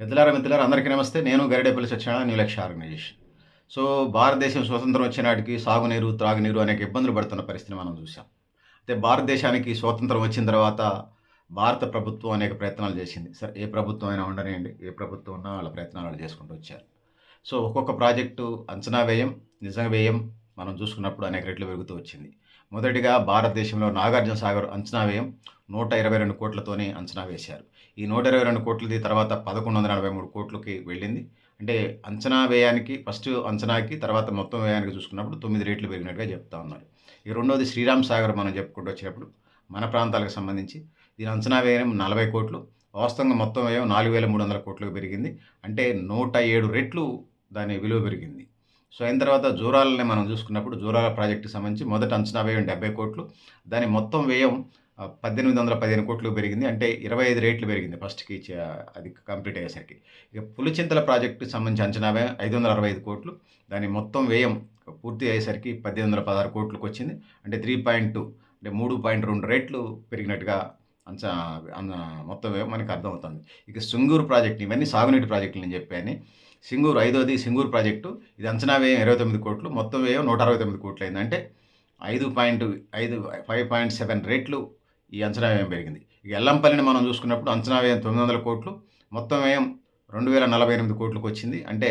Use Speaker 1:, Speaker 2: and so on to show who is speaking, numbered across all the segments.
Speaker 1: పెద్దలారా మిత్రులారా అందరికీ నమస్తే. నేను Garidepalli Satyanarayana New Lakshya Organisation. So భారతదేశం స్వతంత్రం వచ్చినాటికి సాగునీరు త్రాగునీరు అనేక ఇబ్బందులు పడుతున్న పరిస్థితిని మనం చూసాం అయితే భారతదేశానికి స్వాతంత్రం వచ్చిన తర్వాత భారత ప్రభుత్వం అనేక ప్రయత్నాలు చేసింది. సరే ఏ ప్రభుత్వం అయినా ఉండనివ్వండి ఏ ప్రభుత్వం ఉన్నా వాళ్ళ ప్రయత్నాలు వాళ్ళు చేసుకుంటూ వచ్చారు. సో ఒక్కొక్క ప్రాజెక్టు అంచనా వ్యయం నిజ వ్యయం మనం చూసుకున్నప్పుడు అనేక రెట్లు పెరుగుతూ వచ్చింది. మొదటిగా భారతదేశంలో నాగార్జున సాగర్ అంచనా వ్యయం నూట ఇరవై రెండు కోట్లతోనే అంచనా వేశారు. ఈ నూట ఇరవై రెండు కోట్లది తర్వాత పదకొండు వందల నలభై మూడు కోట్లకి వెళ్ళింది. అంటే అంచనా వ్యయానికి ఫస్ట్ అంచనాకి తర్వాత మొత్తం వ్యయానికి చూసుకున్నప్పుడు తొమ్మిది రేట్లు పెరిగినట్టుగా చెప్తా ఉన్నారు. ఈ రెండోది శ్రీరామ్ సాగర్ మనం చెప్పుకుంటూ వచ్చినప్పుడు మన ప్రాంతాలకు సంబంధించి దీని అంచనా వ్యయం నలభై కోట్లు వాస్తవంగా మొత్తం వ్యయం నాలుగు వేల మూడు వందల కోట్లకు పెరిగింది. అంటే నూట ఏడు రెట్లు దాని విలువ పెరిగింది. సో అయిన తర్వాత జూరాలని మనం చూసుకున్నప్పుడు జూరాల ప్రాజెక్టుకి సంబంధించి మొదట అంచనా వ్యయం డెబ్బై కోట్లు దాని మొత్తం వ్యయం పద్దెనిమిది వందల పదిహేను కోట్లు పెరిగింది. అంటే ఇరవై ఐదు రేట్లు పెరిగింది ఫస్ట్కి అది కంప్లీట్ అయ్యేసరికి. ఇక పులిచింతల ప్రాజెక్టు సంబంధించి అంచనా వ్యయం ఐదు వందల అరవై ఐదు కోట్లు. దాని మొత్తం వ్యయం పూర్తి అయ్యేసరికి పద్దెనిమిది వందల పదహారు కోట్లకు వచ్చింది. అంటే త్రీ పాయింట్ టూ అంటే మూడు పాయింట్ రెండు రేట్లు పెరిగినట్టుగా అంచనా మొత్తం వ్యయం మనకి అర్థమవుతుంది. ఇక సింగూరు ప్రాజెక్ట్ ఇవన్నీ సాగునీటి ప్రాజెక్టులు నేను చెప్పాను. సింగూరు ఐదోది సింగూరు ప్రాజెక్టు ఇది అంచనా వ్యయం ఇరవై తొమ్మిది కోట్లు మొత్తం వ్యయం నూట అరవై తొమ్మిది కోట్లు అయిందంటే ఐదు పాయింట్ ఐదు ఫైవ్ పాయింట్ సెవెన్ రేట్లు ఈ అంచనా వ్యయం పెరిగింది. ఇక ఎల్లంపల్లిని మనం చూసుకున్నప్పుడు అంచనా వ్యయం తొమ్మిది వందల కోట్లు మొత్తం వ్యయం రెండు వేల నలభై ఎనిమిది కోట్లకు వచ్చింది. అంటే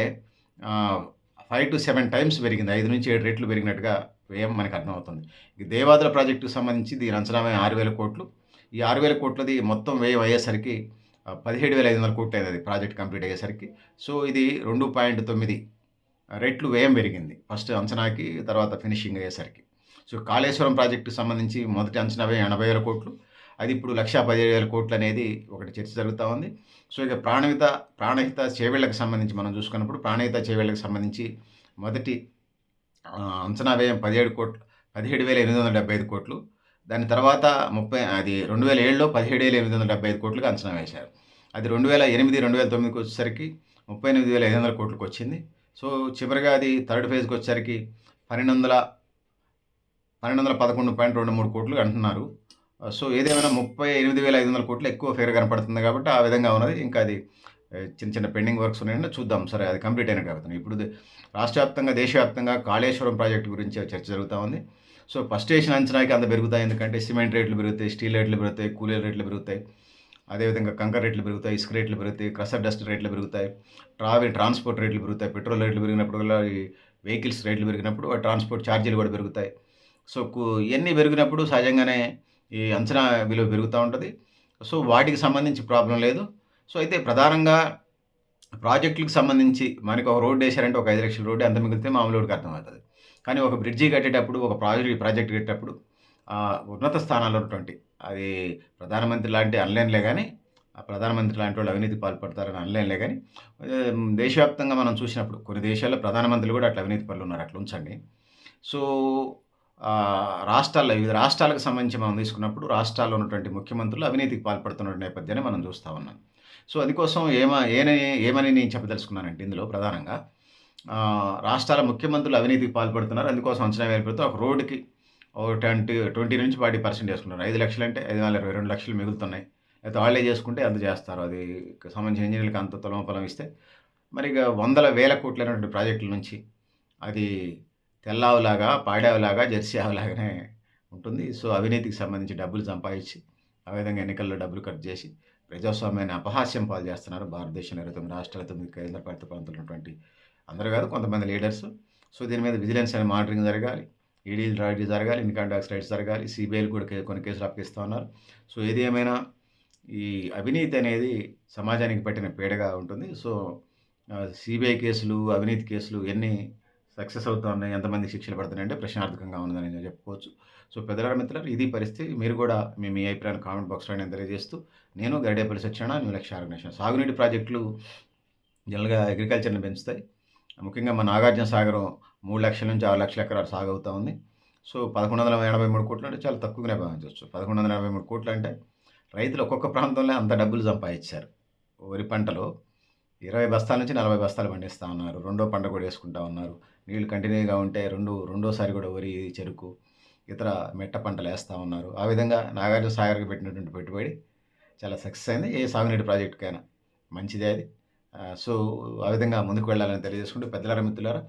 Speaker 1: ఫైవ్ టు సెవెన్ టైమ్స్ పెరిగింది. ఐదు నుంచి ఏడు రెట్లు పెరిగినట్టుగా వ్యయం మనకు అర్థమవుతుంది. ఇక దేవాదుల ప్రాజెక్టుకు సంబంధించి దీని అంచనా వ్యయం ఆరు వేల కోట్లు. ఈ ఆరు వేల కోట్లది మొత్తం వ్యయం అయ్యేసరికి పదిహేడు వేల ఐదు వందల కోట్లు అయింది అది ప్రాజెక్ట్ కంప్లీట్ అయ్యేసరికి. సో ఇది రెండు పాయింట్ తొమ్మిది రెట్లు వ్యయం పెరిగింది. ఫస్ట్ అంచనాకి తర్వాత ఫినిషింగ్ అయ్యేసరికి. సో కాళేశ్వరం ప్రాజెక్టు సంబంధించి మొదటి అంచనా ఎనభై వేల కోట్లు. అది ఇప్పుడు లక్షా పదిహేడు వేల కోట్లు అనేది ఒకటి చర్చ జరుగుతూ ఉంది. సో ఇక ప్రాణహిత ప్రాణహిత చేవేళ్ళకు సంబంధించి మనం చూసుకున్నప్పుడు ప్రాణహిత చేవేళ్ళకు సంబంధించి మొదటి అంచనా వ్యయం పదిహేడు కోట్లు పదిహేడు వేల ఎనిమిది వందల డెబ్బై ఐదు కోట్లు. దాని తర్వాత ముప్పై అది రెండు వేల ఏడులో పదిహేడు వేల ఎనిమిది వందల డెబ్బై ఐదు కోట్లుగా అంచనా వేశారు. అది రెండు వేల ఎనిమిది రెండు వేల తొమ్మిదికి వచ్చేసరికి ముప్పై ఎనిమిది వేల ఐదు వందల కోట్లకు వచ్చింది. సో చివరిగా అది థర్డ్ ఫేజ్కి వచ్చేసరికి పన్నెండు వందల పన్నెండు వందల పదకొండు పాయింట్ రెండు మూడు కోట్లు అంటున్నారు. సో ఏదేమైనా ముప్పై ఎనిమిది వేల ఐదు వందల కోట్లు ఎక్కువ ఫేర్ కనపడుతుంది కాబట్టి ఆ విధంగా ఉన్నది. ఇంకా అది చిన్న చిన్న పెండింగ్ వర్క్స్ ఉన్నాయంటే చూద్దాం. సరే అది కంప్లీట్ అయినట్టు అవుతుంది. ఇప్పుడు రాష్ట్ర వ్యాప్తంగా దేశవ్యాప్తంగా కాళేశ్వరం ప్రాజెక్టు గురించి చర్చ జరుగుతూ ఉంది. సో ఫస్ట్ వేసిన అంచనాకి అంత పెరుగుతాయి. ఎందుకంటే సిమెంట్ రేట్లు పెరుగుతాయి స్టీల్ రేట్లు పెరుగుతాయి కూలీల రేట్లు పెరుగుతాయి. అదేవిధంగా కంకర్ రేట్లు పెరుగుతాయి ఇసుక రేట్లు పెరుగుతాయి క్రషర్ డస్ట్ రేట్లు పెరుగుతాయి ట్రావెల్ ట్రాన్స్పోర్ట్ రేట్లు పెరుగుతాయి పెట్రోల్ రేట్లు పెరిగినప్పుడు కూడా ఈ వెహికల్స్ రేట్లు పెరిగినప్పుడు ట్రాన్స్పోర్ట్ ఛార్జీలు కూడా పెరుగుతాయి. సో కు- ఇవన్నీ పెరిగినప్పుడు సహజంగానే ఈ అంచనా విలువ పెరుగుతూ ఉంటుంది. సో వాటికి సంబంధించి ప్రాబ్లం లేదు. సో అయితే ప్రధానంగా ప్రాజెక్టులకు సంబంధించి మనకి ఒక రోడ్డు వేశారంటే ఒక ఐదు లక్షల రోడ్డు ఎంత మిగిలితే మామూలుడికి అర్థమవుతుంది. కానీ ఒక బ్రిడ్జి కట్టేటప్పుడు ఒక ప్రాజెక్ట్ ప్రాజెక్ట్ కట్టేటప్పుడు ఉన్నత స్థానాల్లో ఉన్నటువంటి అది ప్రధానమంత్రి లాంటి అనలేనులే కానీ ఆ ప్రధానమంత్రి లాంటి వాళ్ళు అవినీతి పాల్పడతారని అనలేనులే కానీ దేశవ్యాప్తంగా మనం చూసినప్పుడు కొన్ని దేశాల్లో ప్రధానమంత్రులు కూడా అట్లా అవినీతి పనులు ఉన్నారు. అట్లా ఉంచండి. సో రాష్ట్రాల్లో వివిధ రాష్ట్రాలకు సంబంధించి మనం తీసుకున్నప్పుడు రాష్ట్రాల్లో ఉన్నటువంటి ముఖ్యమంత్రులు అవినీతికి పాల్పడుతున్న నేపథ్యాన్ని మనం చూస్తూ ఉన్నాం. సో అందుకోసం ఏమ ఏనని ఏమని నేను చెప్పదలుచుకున్నానంటే ఇందులో ప్రధానంగా రాష్ట్రాల ముఖ్యమంత్రులు అవినీతికి పాల్పడుతున్నారు. అందుకోసం అంచనా వేయబడితే ఒక రోడ్డుకి ఒక ట్వంటీ ట్వంటీ నుంచి ఫార్టీ పర్సెంట్ చేసుకుంటారు ఐదు లక్షలు అంటే ఐదు వందల ఇరవై రెండు లక్షలు మిగులుతున్నాయి. అయితే వాళ్ళే చేసుకుంటే అంత చేస్తారు. అది సంబంధించిన ఇంజనీర్లకు అంత తులం పొలం ఇస్తే. మరి ఇక వందల వేల కోట్లైనటువంటి ప్రాజెక్టుల నుంచి అది తెల్లావులాగా పాడావులాగా జెర్సీ ఆవులాగానే ఉంటుంది. సో అవినీతికి సంబంధించి డబ్బులు సంపాదించి ఆ విధంగా ఎన్నికల్లో డబ్బులు ఖర్చు చేసి ప్రజాస్వామ్యాన్ని అపహాస్యం పాలు చేస్తున్నారు భారతదేశంలో ఇరవై తొమ్మిది రాష్ట్రాల తొమ్మిది కేంద్రపాలిత ప్రాంతాలు ఉన్నటువంటి అందరూ కాదు కొంతమంది లీడర్స్. సో దీని మీద విజిలెన్స్ అనే మానిటరింగ్ జరగాలి. ఈడీలు రైడ్ జరగాలి ఇన్కమ్ ట్యాక్స్ రైడ్స్ జరగాలి. సిబిఐలు కూడా కొన్ని కేసులు అప్పగిస్తూ ఉన్నారు. సో ఏది ఏమైనా ఈ అవినీతి అనేది సమాజానికి పట్టిన పీడగా ఉంటుంది. సో సిబిఐ కేసులు అవినీతి కేసులు ఎన్ని సక్సెస్ అవుతా ఉన్నాయి ఎంతమంది శిక్షలు పడుతున్నాయి అంటే ప్రశ్నార్థకంగా ఉందని నేను చెప్పుకోవచ్చు. సో పెద్దల మిత్రులు ఇది పరిస్థితి. మీరు కూడా మీ మీ అభిప్రాయాన్ని కామెంట్ బాక్స్లో నేను తెలియజేస్తూ నేను గరిడేపల్లి సత్యనారాయణ న్యూ లక్ష్య ఆర్గనైజేషన్. సాగునీటి ప్రాజెక్టులు జనరల్గా అగ్రికల్చర్ని పెంచుతాయి. ముఖ్యంగా మన నాగార్జున సాగరం మూడు లక్షల నుంచి ఆరు లక్షల ఎకరాలు సాగు అవుతా ఉంది. సో పదకొండు వందల ఎనభై మూడు కోట్లు అంటే చాలా తక్కువగానే భావించవచ్చు పదకొండు వందల ఎనభై మూడు కోట్లు అంటే రైతులు ఒక్కొక్క ప్రాంతంలో అంత డబ్బులు సంపాదించారు. వరి పంటలో ఇరవై బస్తాల నుంచి నలభై బస్తాలు పండిస్తూ ఉన్నారు. రెండో పంట కూడా వేసుకుంటా ఉన్నారు. నీళ్ళు కంటిన్యూగా ఉంటే రెండు రెండోసారి కూడా వరి చెరుకు ఇతర మెట్ట పంటలు వేస్తూ ఉన్నారు. ఆ విధంగా నాగార్జున సాగర్కి పెట్టినటువంటి పెట్టుబడి చాలా సక్సెస్ అయింది. ఏ సాగునీటి ప్రాజెక్టుకైనా మంచిదే అది. సో ఆ విధంగా ముందుకు వెళ్ళాలని తెలియజేసుకుంటూ పెద్దలారా మిత్రులారా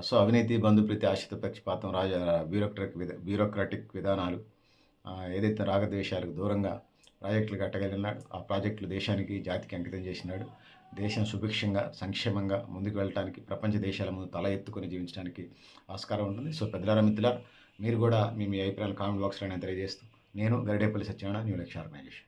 Speaker 1: సో అవినీతి బంధుప్రీతి ఆశిత పక్షపాతం రాజ బ్యూరోక్రటిక్ విధ బ్యూరోక్రాటిక్ విధానాలు ఏదైతే రాగద్వేషాలకు దూరంగా ప్రాజెక్టులు కట్టగలిగినాడు ఆ ప్రాజెక్టులు దేశానికి జాతికి అంకితం చేసినాడు దేశం సుభిక్షంగా సంక్షేమంగా ముందుకు వెళ్ళటానికి ప్రపంచ దేశాల ముందు తల ఎత్తుకొని జీవించడానికి ఆస్కారం ఉంటుంది. సో పెద్దలారా మిత్రులారా మీరు కూడా మీ మీ అభిప్రాయాలు కామెంట్ బాక్స్లో నేను తెలియజేస్తూ నేను గరిడేపల్లి సత్యనారాయణ న్యూ లక్ష్య ఆర్గనైజేషన్